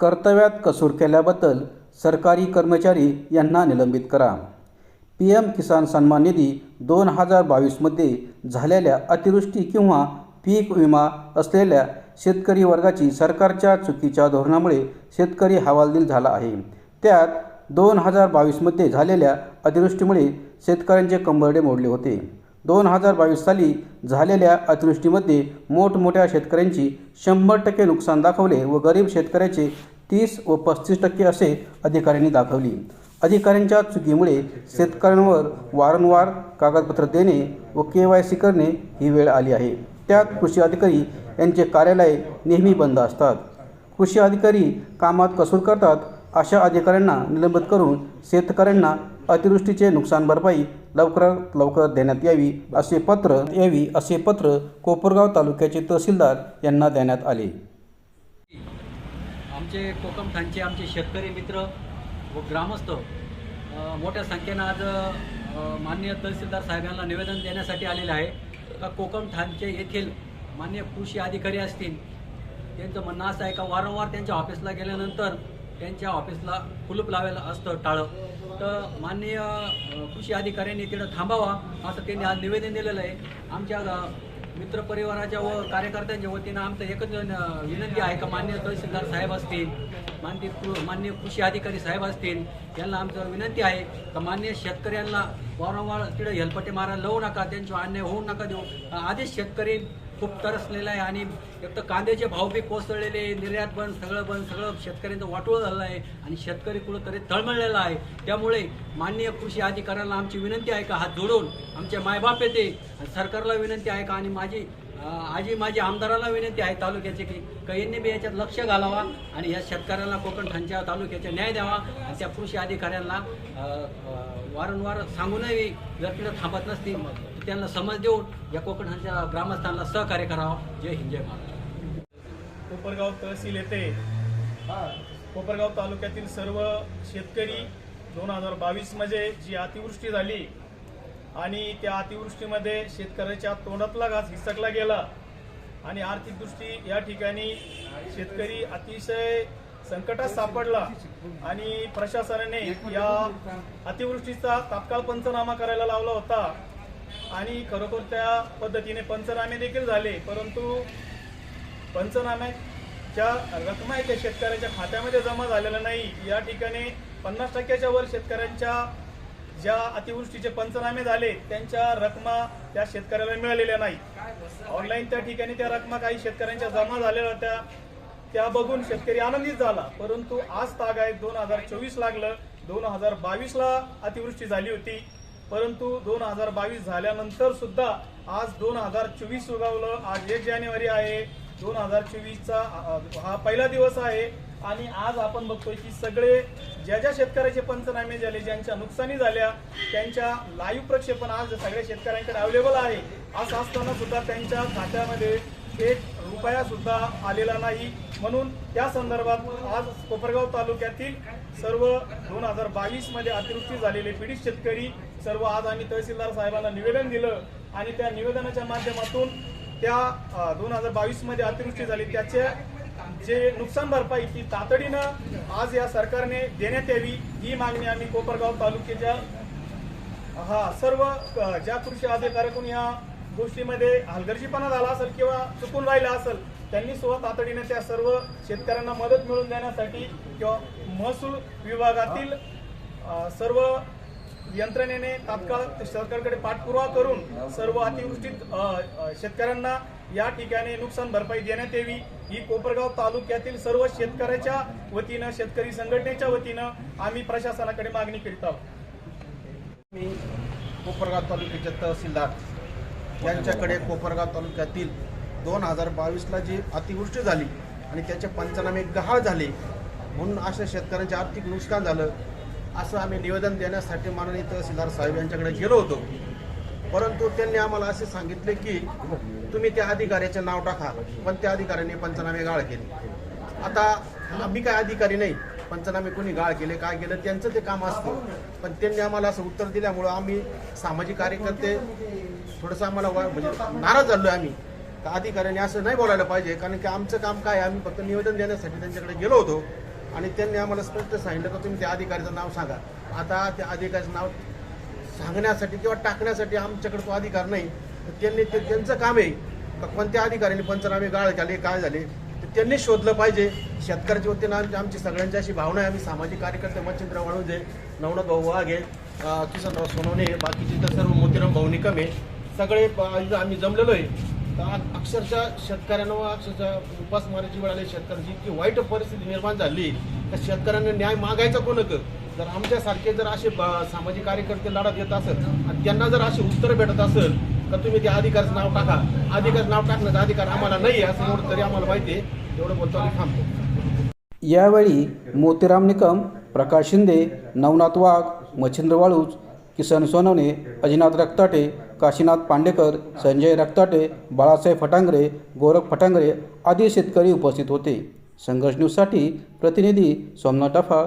कर्तव्यात कसूर केल्याबद्दल सरकारी कर्मचारी यांना निलंबित करा. पी एम किसान सन्मान निधी दोन हजार बावीसमध्ये झालेल्या अतिवृष्टी किंवा पीक विमा असलेल्या शेतकरी वर्गाची सरकारच्या चुकीच्या धोरणामुळे शेतकरी हवालदिल झाला आहे. त्यात दोन हजार बावीसमध्ये झालेल्या अतिवृष्टीमुळे शेतकऱ्यांचे कंबरडे मोडले होते. दोन हजार बावीस साली झालेल्या अतिवृष्टीमध्ये मोठमोठ्या शेतकऱ्यांची शंभर टक्के नुकसान दाखवले व गरीब शेतकऱ्याचे तीस व पस्तीस टक्के असे अधिकाऱ्यांनी दाखवली. अधिकाऱ्यांच्या चुकीमुळे शेतकऱ्यांवर वारंवार कागदपत्र देणे व के वाय सी करणे ही वेळ आली आहे. त्यात कृषी अधिकारी यांचे कार्यालय नेहमी बंद असतात. कृषी अधिकारी कामात कसूर करतात अशा अधिकाऱ्यांना निलंबित करून शेतकऱ्यांना अतिवृष्टीचे नुकसान भरपाई लवकरात लवकर देण्यात यावी असे पत्र यावी असे पत्र कोपरगाव तालुक्याचे तहसीलदार यांना देण्यात आले. आमचे कोकमठाणचे आमचे शेतकरी मित्र व ग्रामस्थ मोठ्या संख्येनं आज मान्य माननीय तहसीलदार साहेबांना निवेदन देण्यासाठी आलेले आहे. का कोकमठाणचे येथील मान्य कृषी अधिकारी असतील त्यांचं म्हणणं असं आहे का वारंवार त्यांच्या ऑफिसला गेल्यानंतर त्यांच्या ऑफिसला कुलूप लावायला असतं टाळं? तर माननीय कृषी अधिकाऱ्यांनी तिथं थांबावा असं त्यांनी आज निवेदन दिलेलं आहे. आमच्या मित्रपरिवाराच्या व कार्यकर्त्यांच्या वतीनं आमचं एकच विनंती आहे का मान्य तहसीलदार साहेब असतील मान्य कृ- मान्य कृषी अधिकारी साहेब असतील यांना आमचं विनंती आहे का मान्य शेतकऱ्यांना वारंवार तिथं हेलपटे मारायला लावू नका त्यांच्यावर अन्याय होऊ नका देऊ. आधीच शेतकरी खूप तरसलेला आहे आणि एक तर कांद्याचे भाव बी कोसळलेले निर्यात बंद सगळं बंद सगळं शेतकऱ्यांचं वाटोळं झालं आहे आणि शेतकरी कुठंतरी तळमळलेला आहे. त्यामुळे माननीय कृषी अधिकाऱ्यांना आमची विनंती आहे का हात जोडून आमचे मायबाप येते सरकारला विनंती आहे का आणि माझी आजी माझी आमदाराला विनंती आहे तालुक्याचे की का बी याच्यात लक्ष घालावा आणि या शेतकऱ्यांना कोकण खानच्या तालुक्याचे न्याय द्यावा आणि त्या कृषी अधिकाऱ्यांना वारंवार सांगूनही जर तिथं थांबत नसतील. मग त्यांना समज देऊन या कोकणांच्या ग्रामस्थांना सहकार्य करावं. जय हिंद जय महाराष्ट्र. कोपरगाव तहसील येथे कोपरगाव तालुक्यातील सर्व शेतकरी दोन हजार बावीसमध्ये जी अतिवृष्टी झाली आणि त्या अतिवृष्टीमध्ये शेतकऱ्याच्या तोंडातला घास हिसकला गेला आणि आर्थिक दृष्टी या ठिकाणी शेतकरी अतिशय संकटात सापडला आणि प्रशासनाने या अतिवृष्टीचा तात्काळ पंचनामा करायला लावला होता. आणि खरोखर त्या पद्धतीने पंचनामे देखील झाले परंतु पंचनाम्याच्या रकमा आहे त्या शेतकऱ्याच्या खात्यामध्ये जमा झालेला नाही. या ठिकाणी पन्नास टक्क्याच्या वर शेतकऱ्यांच्या ज्या अतिवृष्टीचे पंचनामे झाले त्यांच्या रकमा त्या शेतकऱ्याला मिळालेल्या नाही. ऑनलाईन त्या ठिकाणी त्या रकमा काही शेतकऱ्यांच्या जमा झालेल्या होत्या. त्या बघून शेतकरी आनंदित झाला. परंतु आज ताग आहे दोन हजार चोवीस लागलं. दोन हजार बावीसला अतिवृष्टी झाली होती. परंतु दोन हजार बावीस झाल्यानंतर सुद्धा आज दोन हजार चोवीस उगवलं. आज एक जानेवारी आहे. दोन हजार चोवीसचा हा पहिला दिवस आहे. आणि आज आपण बघतोय की सगळे ज्या ज्या शेतकऱ्याचे पंचनामे झाले ज्यांच्या नुकसानी झाल्या त्यांच्या लाईव्ह प्रक्षेपण आज सगळ्या शेतकऱ्यांकडे अवेलेबल आहे. असं असताना सुद्धा त्यांच्या खात्यामध्ये एक रुपया सुद्धा आलेला नाही. म्हणून त्या संदर्भात आज कोपरगाव तालुक्यातील सर्व दोन हजार बावीसमध्ये अतिवृष्टी झालेले पीडित शेतकरी सर्व आज आम्ही तहसीलदार साहेबांना निवेदन दिलं आणि त्या निवेदनाच्या माध्यमातून त्या दोन हजार बावीसमध्ये अतिवृष्टी झाली. त्याचे जे नुकसान भरपाई ती तातडीनं आज या सरकारने देण्यात यावी ही मागणी आम्ही कोपरगाव तालुक्याच्या हा सर्व ज्या कृषी अधिकाऱ्याकडून या गोष्टीमध्ये हलगर्जीपणा झाला असेल किंवा चुकून राहिला असेल त्यांनी सुद्धा तातडीने त्या सर्व शेतकऱ्यांना मदत मिळवून देण्यासाठी किंवा महसूल विभागातील सर्व यंत्रणेने तात्काळ सरकारकडे पाठपुरावा करून सर्व अतिवृष्टीत शेतकऱ्यांना या ठिकाणी नुकसान भरपाई देण्यात यावी. ही कोपरगाव तालुक्यातील सर्व शेतकऱ्याच्या वतीनं शेतकरी संघटनेच्या वतीनं आम्ही प्रशासनाकडे मागणी करीत आहोत. मी कोपरगाव तालुक्याचे तहसीलदार. यांच्याकडे कोपरगाव तालुक्यातील दोन हजार बावीसला जी अतिवृष्टी झाली आणि त्याचे पंचनामे गहाळ झाले म्हणून अशा शेतकऱ्यांचे आर्थिक नुकसान झालं असं आम्ही निवेदन देण्यासाठी माननीय तहसीलदार साहेब यांच्याकडे गेलो होतो. परंतु त्यांनी आम्हाला असे सांगितले की तुम्ही त्या अधिकाऱ्याचे नाव टाका पण त्या अधिकाऱ्याने पंचनामे गाळ केले. आता आम्ही काय अधिकारी नाही पंचनामे कोणी गाळ केले काय केलं त्यांचं ते काम असतं. पण त्यांनी आम्हाला असं उत्तर दिल्यामुळं आम्ही सामाजिक कार्यकर्ते थोडंसं आम्हाला म्हणजे नाराज झालो आम्ही. तर अधिकाऱ्यांनी असं नाही बोलायला पाहिजे कारण की आमचं काम काय आहे, आम्ही फक्त निवेदन देण्यासाठी त्यांच्याकडे गेलो होतो. आणि त्यांनी आम्हाला स्पष्ट सांगितलं की तुम्ही त्या अधिकाऱ्याचं नाव सांगा. आता त्या अधिकाऱ्याचं नाव सांगण्यासाठी किंवा टाकण्यासाठी आमच्याकडे तो अधिकार नाही. तर त्यांनी ते त्यांचं काम आहे का कोणत्या अधिकाऱ्यांनी पंचनामे गाळ झाले काय झाले तर त्यांनी शोधलं पाहिजे. शेतकऱ्याच्या वतीनं आमची आमची सगळ्यांची अशी भावना आहे. आम्ही सामाजिक कार्यकर्ते मच्छिंद्र वाळुंजे नवनाथ भाऊ वाघे किसनराव सोनवणे बाकीचे तर सर्व मोतीराम भाऊ निकम आहे. सगळे आम्ही जमलेलो आहे. तर अक्षरशः शेतकऱ्यांना व अक्षरशः उपासमारीची वेळ आली शेतकऱ्यांची इतकी वाईट परिस्थिती निर्माण झाली तर शेतकऱ्यांना न्याय मागायचा कोणक जर आमच्यासारखे जर असे ब- सामाजिक कार्यकर्ते लढा देत असत आणि त्यांना जर असे उत्तर भेटत असेल तर तुम्ही त्या अधिकाराचं नाव टाका. अधिकार नाव टाकण्याचा अधिकार आम्हाला नाही असं एवढं तरी आम्हाला माहिती आहे. एवढं बोलतो आम्ही थांबतो. यावेळी मोतीराम निकम प्रकाश शिंदे नवनाथ वाघ मच्छिंद्र वाळूज किसन सोनवणे अजिनाथ रक्ताटे काशीनाथ पांडेकर संजय रक्ताटे बाळासाहेब फटांगरे गोरख फटांगरे आदी शेतकरी उपस्थित होते. संघर्ष न्यूजसाठी प्रतिनिधी सोमनाथ टफा